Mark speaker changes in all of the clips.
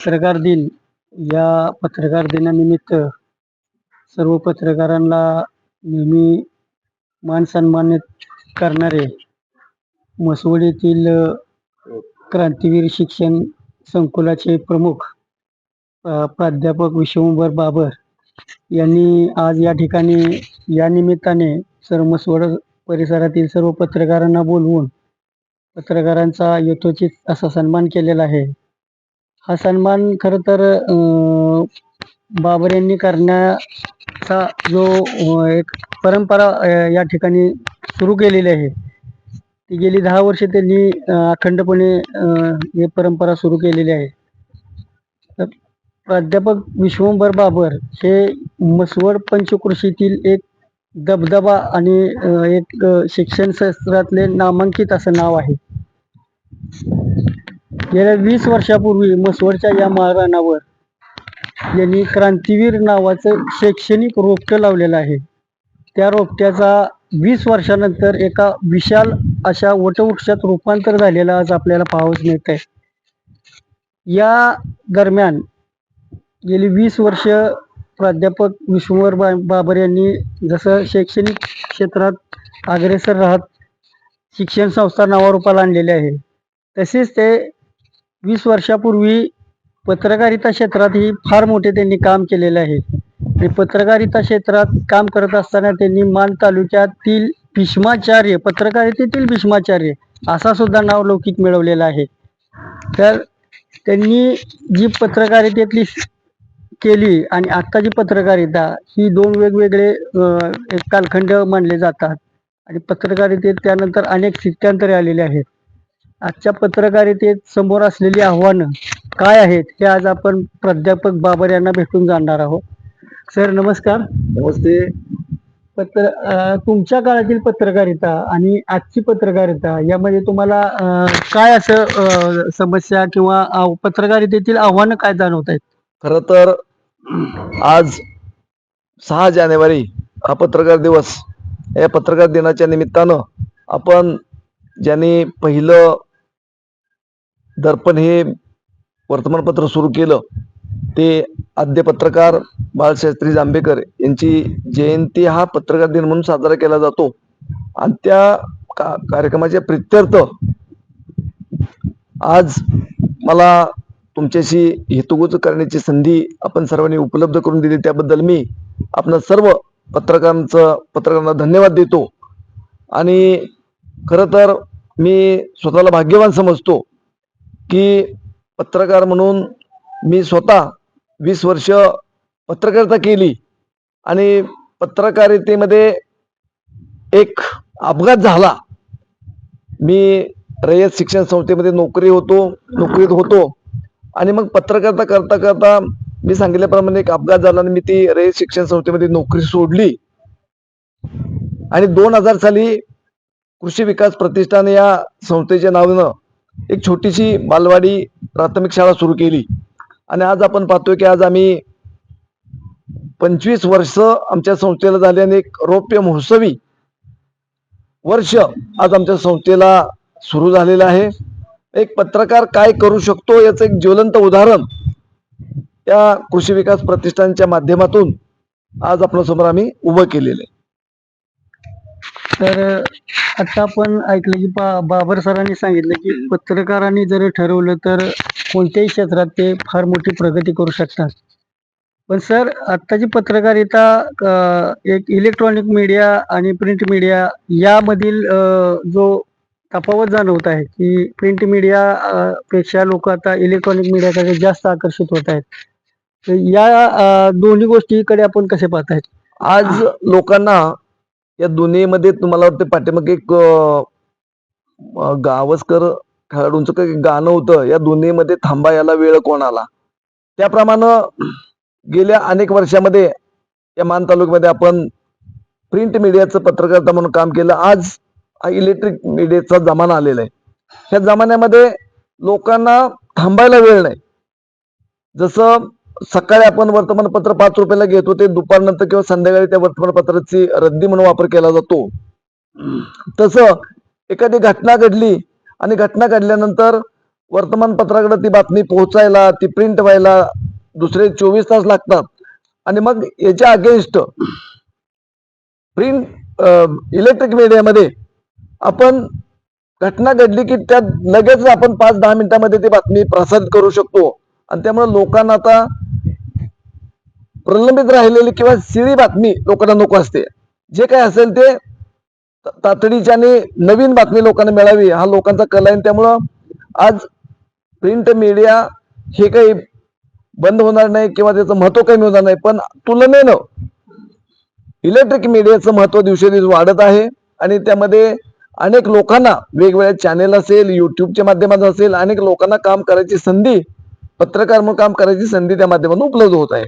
Speaker 1: पत्रकार दिन. या पत्रकार दिनानिमित्त सर्व पत्रकारांना नेहमी मान सन्मानित करणारे मसवड येथील क्रांतीवीर शिक्षण संकुलाचे प्रमुख प्राध्यापक विश्वंभर बाबर यांनी आज या ठिकाणी या निमित्ताने सर्व मसवड परिसरातील सर्व पत्रकारांना बोलवून पत्रकारांचा यथोचित असा सन्मान केलेला आहे. हा सन्मान खर तर अं, बाबर यांनी करण्याचा जो अं, एक परंपरा अं, या ठिकाणी सुरू केलेली आहे. ती गेली दहा वर्षे त्यांनी अं, अखंडपणे अं, ही परंपरा सुरू केलेली आहे. तर प्राध्यापक विश्वंभर बाबर हे मसवड पंचकृषीतील एक दबदबा आणि अं, एक अं, शिक्षण शास्त्रातले नामांकित असं नाव आहे. गेल्या वीस वर्षापूर्वी मसवडच्या या महाराणावर यांनी क्रांतीवीर नावाचं शैक्षणिक रोपटं लावलेलं आहे. त्या रोपट्याचा वीस वर्षानंतर एका विशाल अशा वटवृक्षात रूपांतर झालेलं आज आपल्याला पाहावंच मिळत आहे या दरम्यान गेली वीस वर्ष प्राध्यापक विष्णुवर बा बाबर यांनी जसं शैक्षणिक क्षेत्रात अग्रेसर राहत शिक्षण संस्था नावारूपाला आणलेले आहे तसेच ते वीस वर्षापूर्वी पत्रकारिता क्षेत्रातही फार मोठे त्यांनी काम केलेले आहे. आणि पत्रकारिता क्षेत्रात काम करत असताना त्यांनी मान तालुक्यातील भीष्माचार्य पत्रकारितेतील भीष्माचार्य असा सुद्धा नाव लौकिक मिळवलेला आहे. तर त्यांनी जी पत्रकारितेतली केली आणि आत्ताची पत्रकारिता ही दोन वेगवेगळे एक कालखंड मानले जातात. आणि पत्रकारितेत त्यानंतर अनेक सिद्धांतरे आलेले आहेत. आजच्या पत्रकारितेत समोर असलेली आव्हानं काय आहेत हे आज आपण प्राध्यापक बाबर यांना भेटून जाणणार आहोत. सर नमस्कार.
Speaker 2: नमस्ते.
Speaker 1: पत्र अं, तुमच्या काळातील पत्रकारिता आणि आजची पत्रकारिता यामध्ये तुम्हाला अं, काय असं अं, समस्या किंवा आव- पत्रकारितेतील आव्हानं काय जाणवत आहेत
Speaker 2: खर तर आज सहा जानेवारी हा पत्रकार दिवस. या पत्रकार दिनाच्या निमित्तानं आपण ज्यांनी पहिलं दर्पण हे वर्तमानपत्र सुरू केलं ते आद्य पत्रकार बाळशास्त्री जांभेकर यांची जयंती हा पत्रकार दिन म्हणून साजरा केला जातो. आणि त्या का कार्यक्रमाच्या प्रित्यर्थ आज मला तुमच्याशी हेतुगुज करण्याची संधी आपण सर्वांनी उपलब्ध करून दिली. त्याबद्दल मी आपण सर्व पत्रकारांचं पत्रकारांना धन्यवाद देतो. आणि खरं तर मी स्वतःला भाग्यवान समजतो. की पत्रकार म्हणून मी स्वतः वीस वर्ष पत्रकारिता केली आणि पत्रकारितेमध्ये एक अपघात झाला. मी रयत शिक्षण संस्थेमध्ये नोकरी होतो नोकरीत होतो आणि मग पत्रकारिता करता करता मी सांगितल्याप्रमाणे एक अपघात झाला आणि मी ती रयत शिक्षण संस्थेमध्ये नोकरी सोडली. आणि दोन हजार साली कृषी विकास प्रतिष्ठान या संस्थेच्या नावानं एक छोटीशी बालवाडी प्राथमिक शाळा सुरू केली. आणि आज आपण पाहतोय की आज आम्ही पंचवीस वर्ष आमच्या संस्थेला झाले आणि एक रौप्य महोत्सवी वर्ष आज आमच्या संस्थेला सुरू झालेलं आहे. एक पत्रकार काय करू शकतो याचं एक ज्वलंत उदाहरण या कृषी विकास प्रतिष्ठानच्या माध्यमातून आज आपल्यासमोर आम्ही उभं केलेलं आहे.
Speaker 1: तर आता आपण ऐकलं की बा बाबर सरांनी सांगितलं की पत्रकारांनी जर ठरवलं तर कोणत्याही क्षेत्रात ते फार मोठी प्रगती करू शकतात. पण सर आत्ताची पत्रकारिता एक इलेक्ट्रॉनिक मीडिया आणि प्रिंट मीडिया यामधील जो तफावत जाणवत आहे की प्रिंट मीडिया पेक्षा लोक आता इलेक्ट्रॉनिक मीडियाकडे जास्त आकर्षित होत आहेत. तर या दोन्ही गोष्टीकडे आपण कसे पाहतायत
Speaker 2: आज लोकांना या दोन्हीमध्ये तुम्हाला वाटतं पाठीमागे एक गावस्कर खेळाडूंचं काही गाणं होतं या दोन्हीमध्ये थांबा याला वेळ कोणाला? त्याप्रमाणे गेल्या अनेक वर्षामध्ये या मान तालुक्यामध्ये आपण प्रिंट मीडियाचं पत्रकारिता म्हणून काम केलं. आज हा इलेक्ट्रिक मीडियाचा जमाना आलेला आहे. ह्या जमान्यामध्ये लोकांना थांबायला वेळ नाही. जसं सकाळी आपण वर्तमानपत्र पाच रुपयाला घेतो ते दुपारनंतर किंवा संध्याकाळी त्या वर्तमानपत्राची रद्दी म्हणून वापर केला जातो. तसं एखादी घटना घडली आणि घटना घडल्यानंतर वर्तमानपत्राकडे ती बातमी पोहोचायला ती प्रिंट व्हायला दुसरे चोवीस तास लागतात. आणि मग याच्या अगेन्स्ट प्रिंट इलेक्ट्रिक मीडियामध्ये आपण घटना घडली की त्यात लगेच आपण पाच दहा मिनिटांमध्ये ती बातमी प्रसारित करू शकतो. आणि त्यामुळे लोकांना आता प्रलंबित राहिलेली किंवा सिळी बातमी लोकांना नको असते. जे काय असेल ते तातडीच्या तातडीची आणि नवीन बातमी लोकांना मिळावी हा लोकांचा कल आहे. त्यामुळं आज प्रिंट मीडिया हे काही बंद होणार नाही किंवा त्याचं महत्त्व कमी होणार नाही. पण तुलनेनं इलेक्ट्रिक मीडियाचं महत्त्व दिवसेदिवस वाढत आहे. आणि त्यामध्ये अनेक लोकांना वेगवेगळ्या चॅनेल असेल युट्यूबच्या माध्यमातून असेल अनेक लोकांना काम करायची संधी पत्रकार म्हणून काम करायची संधी त्या माध्यमातून उपलब्ध होत आहे.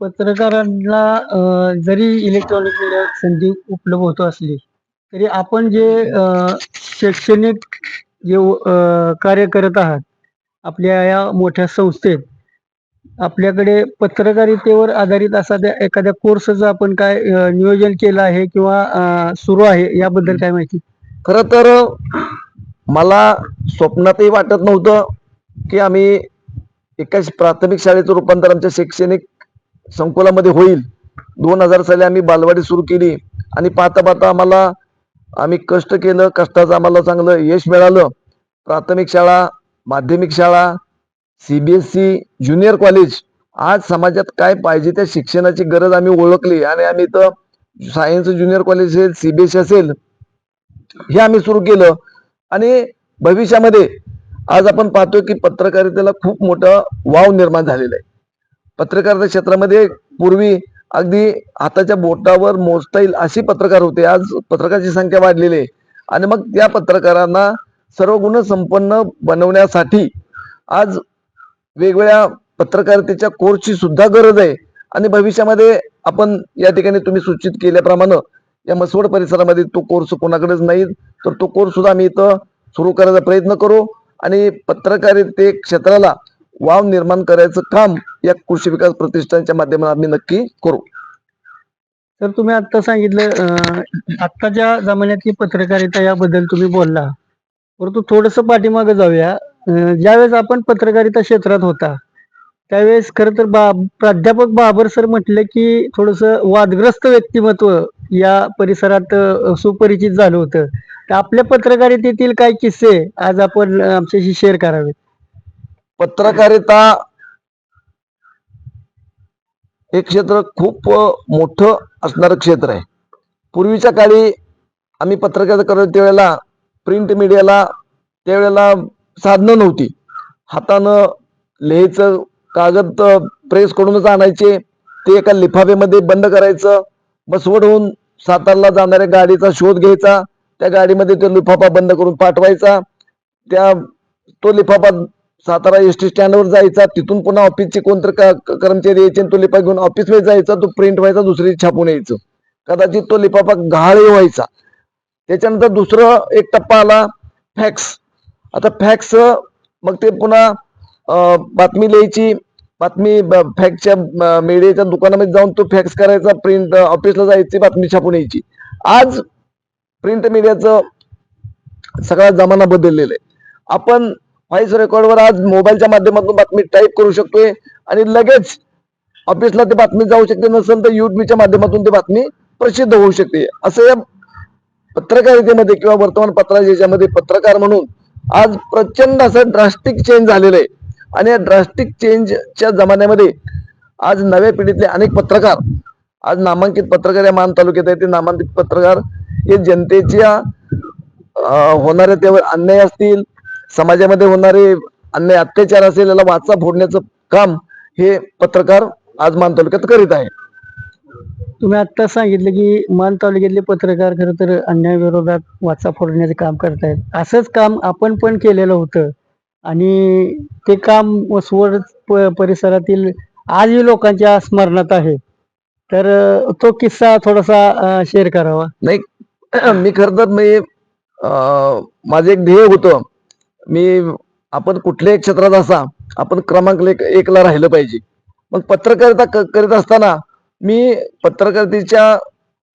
Speaker 1: पत्रकारांना जरी इलेक्ट्रॉनिक मीडिया संधी उपलब्ध होत असली तरी आपण जे शैक्षणिक जे कार्य करत आहात आपल्या या मोठ्या संस्थेत आपल्याकडे पत्रकारितेवर आधारित असा त्या एखाद्या कोर्सचं आपण काय नियोजन केलं आहे किंवा सुरू आहे याबद्दल काय माहिती?
Speaker 2: खर तर मला स्वप्नातही वाटत नव्हतं की आम्ही एका प्राथमिक शाळेचं रूपांतर आमच्या शैक्षणिक संकुलामध्ये होईल. दोन हजार साली आम्ही बालवाडी सुरू केली आणि पाहता पाहता आम्हाला आम्ही कष्ट केलं कष्टाचं आम्हाला चांगलं यश मिळालं. प्राथमिक शाळा माध्यमिक शाळा सीबीएसई ज्युनियर कॉलेज आज समाजात काय पाहिजे त्या शिक्षणाची गरज आम्ही ओळखली आणि आम्ही इथं सायन्स ज्युनियर कॉलेज असेल सीबीएसई असेल हे आम्ही सुरू केलं. आणि भविष्यामध्ये आज आपण पाहतोय की पत्रकारितेला खूप मोठं वाव निर्माण झालेलं आहे. पत्रकारिता क्षेत्रामध्ये पूर्वी अगदी हाताच्या बोटावर मोजता येईल अशी पत्रकार होते. आज पत्रकाराची संख्या वाढलेली आहे. आणि मग त्या पत्रकारांना सर्व गुण संपन्न बनवण्यासाठी आज वेगवेगळ्या पत्रकारितेच्या कोर्सची सुद्धा गरज आहे. आणि भविष्यामध्ये आपण या ठिकाणी तुम्ही सूचित केल्याप्रमाणे या मसवड परिसरामध्ये तो कोर्स कोणाकडेच नाही तर तो कोर्स सुद्धा आम्ही इथं सुरू करायचा प्रयत्न करू. आणि पत्रकारिते क्षेत्राला वाव निर्माण करायचं काम या कृषी विकास प्रतिष्ठानच्या माध्यमातून आम्ही नक्की करू.
Speaker 1: तर तुम्ही आता सांगितलं आत्ताच्या जमान्यातली पत्रकारिता याबद्दल तुम्ही बोलला परंतु थोडस पाठीमागे जाऊया. ज्यावेळेस आपण पत्रकारिता क्षेत्रात होता त्यावेळेस खर तर बा प्राध्यापक बाबर सर म्हटले की थोडस वादग्रस्त व्यक्तिमत्व या परिसरात सुपरिचित झालं होतं. तर आपल्या पत्रकारितेतील काय किस्से आज आपण आमच्याशी शेअर करावे
Speaker 2: पत्रकारिता हे क्षेत्र खूप मोठं असणारं क्षेत्र आहे. पूर्वीच्या काळी आम्ही पत्रकारिता करत त्यावेळेला प्रिंट मीडियाला त्यावेळेला साधनं नव्हती. हातानं लिहायचं कागद प्रेस कडूनच आणायचे ते एका लिफाफेमध्ये बंद करायचं बसवडहून सातारला जाणाऱ्या गाडीचा शोध घ्यायचा त्या गाडीमध्ये तो लिफाफा बंद करून पाठवायचा. त्या तो लिफाफा सातारा एस टी स्टँडवर जायचा. तिथून पुन्हा ऑफिसचे कोणतरी कर्मचारी यायचे आणि तो लिफा घेऊन ऑफिसमध्ये जायचा. तो प्रिंट व्हायचा दुसरी छापून यायचं. कदाचित तो लिफाफा गहाळही व्हायचा. त्याच्यानंतर दुसरं एक टप्पा आला फॅक्स. आता फॅक्स मग ते पुन्हा बातमी लिहायची. बातमी फॅक्सच्या मीडियाच्या दुकानामध्ये जाऊन तो फॅक्स करायचा. प्रिंट ऑफिसला जायची बातमी छापून यायची. आज प्रिंट मीडियाचं सगळा जमाना बदललेला आहे. आपण व्हॉइस रेकॉर्डवर आज मोबाईलच्या माध्यमातून बातमी टाईप करू शकतोय आणि लगेच ऑफिसला ती बातमी जाऊ शकते नसेल तर युट्यूबच्या माध्यमातून ती बातमी प्रसिद्ध होऊ शकते. असं या पत्रकारितेमध्ये किंवा वर्तमानपत्राच्या याच्यामध्ये पत्रकार म्हणून आज प्रचंड असं ड्रास्टिक चेंज झालेलं आहे. आणि या ड्रास्टिक चेंजच्या जमान्यामध्ये आज नव्या पिढीतले अनेक पत्रकार आज नामांकित पत्रकार या मान तालुक्यात आहेत. ते नामांकित पत्रकार हे जनतेच्या होणाऱ्या होणारे त्यावर अन्याय असतील समाजामध्ये होणारे अन्याय अत्याचार असेल याला वाचा फोडण्याचं काम हे पत्रकार आज मान तालुक्यात करीत आहे
Speaker 1: तुम्ही आता सांगितलं की मान तालुक्यातले पत्रकार खरं तर अन्यायाविरोधात वाचा फोडण्याचे काम करतायत. असंच काम आपण पण केलेलं होतं. आणि ते काम वसवड प- परिसरातील आजही लोकांच्या स्मरणात आहे. तर तो किस्सा थोडासा शेअर करावा.
Speaker 2: नाही मी खर तर मी माझं एक ध्येय होतं. मी आपण कुठल्याही क्षेत्रात असा आपण क्रमांक एक एकला राहिलं पाहिजे. मग पत्रकारिता क- करीत असताना मी पत्रकारितेच्या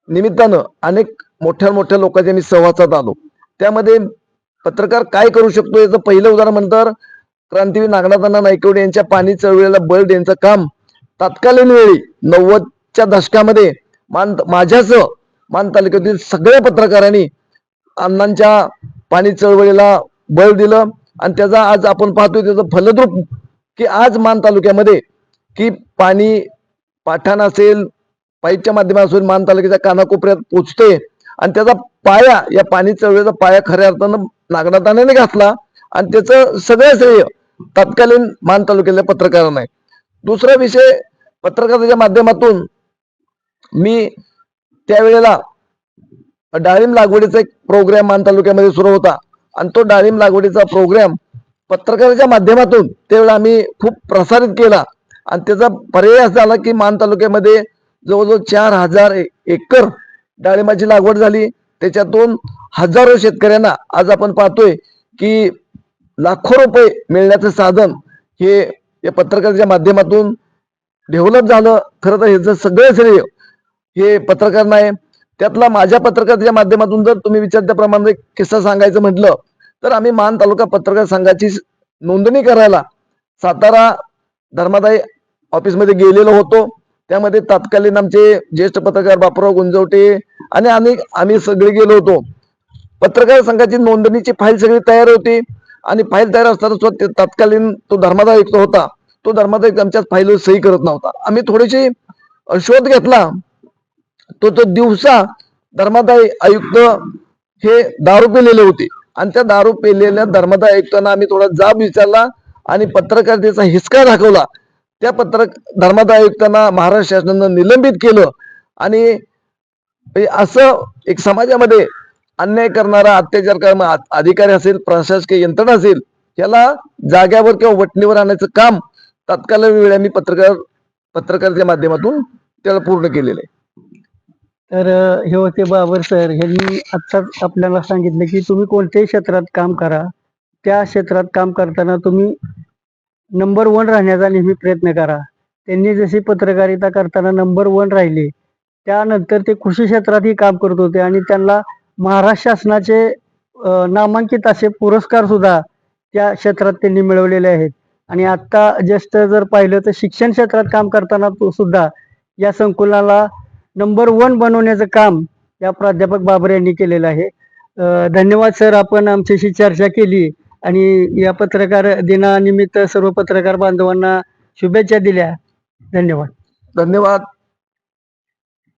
Speaker 2: निमित्तानं अनेक मोठ्या मोठ्या लोकांच्या मी सहवासात आलो. त्यामध्ये पत्रकार काय करू शकतो याचं पहिलं उदाहरण म्हणतर क्रांतीवीर नागनाथांना नायकवडे यांच्या पाणी चळवळीला बळ देण्याचं काम तात्कालीन वेळी नव्वद च्या दशकामध्ये मान माझ्याच मान तालुक्यातील सगळ्या पत्रकारांनी अण्णांच्या पाणी चळवळीला बळ दिलं आणि त्याचा आज आपण पाहतोय त्याचं फलद्रूप की आज मान तालुक्यामध्ये की पाणी पाठाण असेल पाईपच्या माध्यमातून मान तालुक्याच्या कानाकोपऱ्यात पोचते आणि त्याचा पाया या पाणी चळवळीचा पाया खऱ्या अर्थानं नागनाथाने घातला आणि त्याचं सगळं श्रेय तत्कालीन मान तालुक्यातल्या पत्रकारांना आहे. दुसरा विषय पत्रकाराच्या माध्यमातून मी त्यावेळेला डाळिंब लागवडीचा एक प्रोग्राम मान तालुक्यामध्ये सुरू होता. आणि तो डाळिंब लागवडीचा प्रोग्राम पत्रकाराच्या माध्यमातून त्यावेळेला आम्ही खूप प्रसारित केला. आणि त्याचा पर्याय असा झाला की मान तालुक्यामध्ये जवळजवळ चार हजार एकर डाळिंबाची लागवड झाली. त्याच्यातून हजारो शेतकऱ्यांना आज आपण पाहतोय की लाखो रुपये मिळण्याचं साधन हे या पत्रकाराच्या माध्यमातून डेव्हलप झालं. खरं तर ह्याचं सगळं श्रेय हे पत्रकार नाही. त्यातला माझ्या पत्रकाराच्या माध्यमातून जर तुम्ही विचार त्याप्रमाणे किस्सा सांगायचं म्हटलं तर आम्ही मान तालुका पत्रकार संघाची नोंदणी करायला सातारा धर्मादाय ऑफिसमध्ये गेलेलो होतो. त्यामध्ये तत्कालीन आमचे ज्येष्ठ पत्रकार बापराव गुंजवटे आणि अनेक आम्ही सगळे गेलो होतो. पत्रकार संघाची नोंदणीची फाईल सगळी तयार होती आणि फाईल तयार असताना सुद्धा तत्कालीन तो धर्मादायुक्त होता. तो धर्मादायुक्त आमच्या फाईलवर सही करत नव्हता. आम्ही थोडीशी शोध घेतला. तो तो दिवसा धर्मादाय आयुक्त हे दारू पेलेले होते. आणि त्या दारू पेलेल्या धर्मादाय आयुक्तांना आम्ही थोडा जाब विचारला आणि पत्रकारितेचा हिसका दाखवला. त्या पत्रक धर्मादाय आयुक्तांना महाराष्ट्र शासनानं निलंबित केलं. आणि असं एक समाजामध्ये अन्याय करणारा अत्याचार करणारा अधिकारी असेल प्रशासकीय यंत्रणा असेल याला जाग्यावर किंवा वटणीवर आणायचं काम तत्कालीन वेळ आम्ही पत्रकार पत्रकारितेच्या माध्यमातून त्याला पूर्ण केलेलं आहे.
Speaker 1: तर हे होते बाबर सर. यांनी आत्ताच आपल्याला सांगितलं की तुम्ही कोणत्याही क्षेत्रात काम करा. त्या क्षेत्रात काम करताना तुम्ही नंबर वन राहण्याचा नेहमी प्रयत्न करा. त्यांनी जशी पत्रकारिता करताना नंबर वन राहिले त्यानंतर ते कृषी क्षेत्रातही काम करत होते आणि त्यांना महाराष्ट्र शासनाचे नामांकित असे पुरस्कार सुद्धा त्या क्षेत्रात त्यांनी मिळवलेले आहेत. आणि आत्ता जस्ट जर पाहिलं तर शिक्षण क्षेत्रात काम करताना तो सुद्धा या संकुलाला नंबर वन बनवण्याचं काम या प्राध्यापक बाबर यांनी केलेलं आहे. धन्यवाद सर आपण आमच्याशी चर्चा केली आणि या पत्रकार दिनानिमित्त सर्व पत्रकार बांधवांना शुभेच्छा दिल्या. धन्यवाद.
Speaker 2: धन्यवाद.